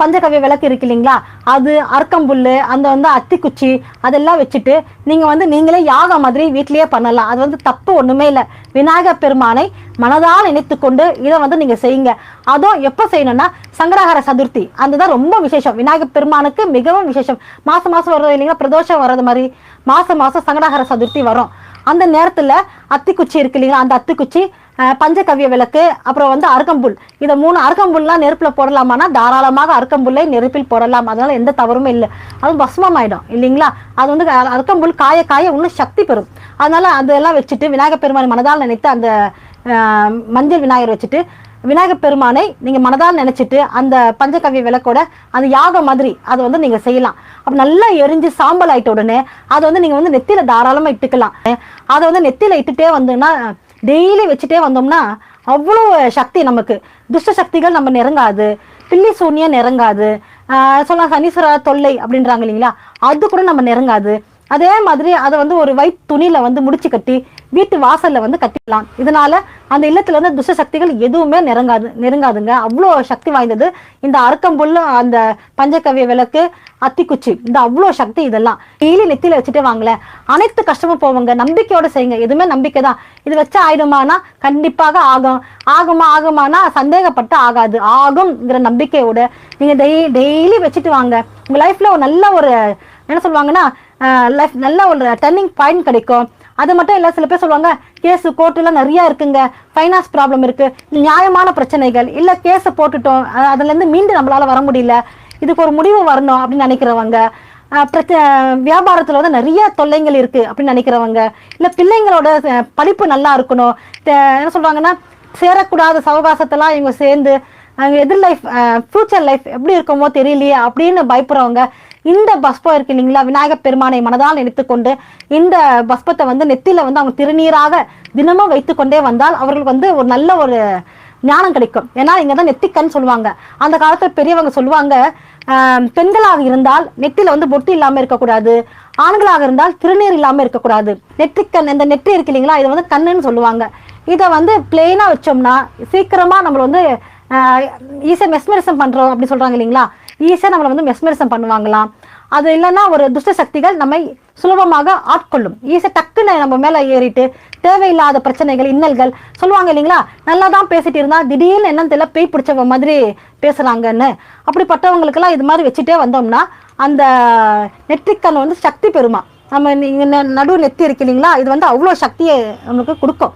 பஞ்சகவ்ய விளக்கு இருக்கு இல்லைங்களா? அது அர்க்கம்புல் அந்த வந்து அத்திக்குச்சி அதெல்லாம் வச்சுட்டு நீங்கள் வந்து நீங்களே யாகம் மாதிரி வீட்லேயே பண்ணலாம். அது வந்து தப்பு ஒன்றுமே இல்லை. விநாயகர் பெருமானை மனதால் நினைத்து கொண்டு இதை வந்து நீங்கள் செய்யுங்க. அதுவும் எப்போ செய்யணும்னா சங்கராகார சதுர்த்தி. அந்த தான் ரொம்ப விசேஷம். விநாயகர் பெருமானுக்கு மிகவும் விசேஷம். மாதம் மாதம் வர்றது இல்லைங்களா? பிரதோஷம் வர்றது மாதிரி மாதம் மாதம் சங்கராகார சதுர்த்தி வரும். அந்த நேரத்தில் அத்திக்குச்சி இருக்கு இல்லைங்களா? அந்த அத்திக்குச்சி பஞ்சகவ்ய விளக்கு அப்புறம் வந்து அருகம்புல். இதை மூணு அருகம்புல்லாம் நெருப்பில் போடலாமானா தாராளமாக அருகம்புல்லை நெருப்பில் போடலாம். அதனால எந்த தவறுமே இல்லை. அதுவும் பஸ்மம் ஆயிடும் இல்லைங்களா? அது வந்து அ- அருகம்புல் காய காய இன்னும் சக்தி பெறும். அதனால அதெல்லாம் வச்சுட்டு விநாயகர் பெருமானை மனதால் நினைத்து அந்த மஞ்சள் விநாயகர் வச்சுட்டு விநாயகர் பெருமானை நீங்கள் மனதால் நினச்சிட்டு அந்த பஞ்சகவ்ய விளக்கோட அந்த யாகம் மாதிரி அதை வந்து நீங்கள் செய்யலாம். அப்போ நல்லா எரிஞ்சு சாம்பல் ஆயிட்ட உடனே அதை வந்து நீங்கள் வந்து நெத்தியில் தாராளமாக இட்டுக்கலாம். அதை வந்து நெத்தியில் இட்டுட்டே வந்துன்னா டெய்லி வச்சுட்டே வந்தோம்னா அவ்வளோ சக்தி நமக்கு. துஷ்ட சக்திகள் நம்ம நெருங்காது. பில்லி சூன்யம் நெருங்காது. ஆஹ் சொல்லலாம் சனீஸ்வர தொல்லை அப்படின்றாங்க இல்லைங்களா? அது கூட நம்ம நெருங்காது. அதே மாதிரி அதை வந்து ஒரு வைட் துணியில் வந்து முடிச்சு கட்டி வீட்டு வாசல்ல வந்து கட்டிடலாம். இதனால அந்த இல்லத்துல வந்து துஷ்ட சக்திகள் எதுவுமே நெருங்காது நெருங்காதுங்க. அவ்வளோ சக்தி வாய்ந்தது. இந்த அறுக்கம்புல் அந்த பஞ்சகவ்ய விளக்கு அத்திக்குச்சி இந்த அவ்வளோ சக்தி இதெல்லாம். டெய்லி நெத்தியில வச்சுட்டு வாங்கல அனைத்து கஷ்டமும் போவாங்க நம்பிக்கையோட செய்யுங்க. எதுவுமே நம்பிக்கை தான். இது வச்சா ஆயிடுமானா? கண்டிப்பாக ஆகும். ஆகுமா ஆகுமானா? சந்தேகப்பட்டு ஆகாது. ஆகும்ங்கிற நம்பிக்கையோட நீங்க டெய் டெய்லி வச்சுட்டு வாங்க. உங்க லைஃப்ல ஒரு நல்ல ஒரு என்ன சொல்லுவாங்கன்னா லைஃப் நல்ல ஒரு டர்னிங் பாயிண்ட் கிடைக்கும். அது மட்டும் இல்லை சில பேர் சொல்லுவாங்க கேஸ் கோர்ட்டுலாம் நிறைய இருக்குங்க. ஃபைனான்ஸ் ப்ராப்ளம் இருக்கு. நியாயமான பிரச்சனைகள். இல்ல கேஸை போட்டுட்டோம். அதுலேருந்து மீண்டும் நம்மளால் மீண்டு நம்மளால வர முடியல. இதுக்கு ஒரு முடிவு வரணும் அப்படின்னு நினைக்கிறவங்க. வியாபாரத்தில் வியாபாரத்துல வந்து நிறைய தொல்லைகள் இருக்கு அப்படின்னு நினைக்கிறவங்க. இல்ல பிள்ளைங்களோட படிப்பு நல்லா இருக்கணும். என்ன சொல்றாங்கன்னா சேரக்கூடாத சவகாசத்தெல்லாம் இவங்க சேர்ந்து அவங்க எதிர் லைஃப் ஃபியூச்சர் லைஃப் எப்படி இருக்குமோ தெரியலையே அப்படின்னு பயப்படுறவங்க. இந்த பஸ்பம் இருக்கு இல்லைங்களா? விநாயகர் பெருமானை மனதால் நினைத்துக்கொண்டு இந்த பஸ்பத்தை வந்து நெத்தியில வந்து அவங்க திருநீராக தினமும் வைத்துக்கொண்டே வந்தால் அவர்களுக்கு வந்து ஒரு நல்ல ஒரு ஞானம் கிடைக்கும். ஏன்னா இங்க தான் நெத்திக்கண் சொல்லுவாங்க. அந்த காலத்துல பெரியவங்க சொல்லுவாங்க பெண்களாக இருந்தால் நெத்தியில வந்து பொட்டு இல்லாம இருக்கக்கூடாது. ஆண்களாக இருந்தால் திருநீர் இல்லாம இருக்கக்கூடாது. நெற்றிக்கண் இந்த நெற்றி இருக்கு இல்லைங்களா? இதை வந்து கண்ணுன்னு சொல்லுவாங்க. இதை வந்து பிளெயினா வச்சோம்னா சீக்கிரமா நம்மள வந்து ஈஸியாக மெஸ்மரிசம் பண்றோம் அப்படின்னு சொல்றாங்க இல்லைங்களா? ஈஸியாக நம்மளை வந்து மெஸ்மரிசம் பண்ணுவாங்களாம். அது இல்லைன்னா ஒரு துஷ்ட சக்திகள் நம்மை சுலபமாக ஆட்கொள்ளும். ஈஸியாக டக்குன்னு நம்ம மேலே ஏறிட்டு தேவையில்லாத பிரச்சனைகள் இன்னல்கள் சொல்லுவாங்க இல்லைங்களா? நல்லா தான் பேசிட்டு இருந்தா திடீர்னு என்னன்னு தெரியல பேய் பிடிச்ச மாதிரி பேசுகிறாங்கன்னு அப்படிப்பட்டவங்களுக்கெல்லாம் இது மாதிரி வச்சுட்டே வந்தோம்னா அந்த நெற்றிக்கண் வந்து சக்தி பெறுமா. நம்ம நீங்கள் நடு நெத்தி இருக்கு இல்லைங்களா? இது வந்து அவ்வளோ சக்தியை நம்மளுக்கு கொடுக்கும்.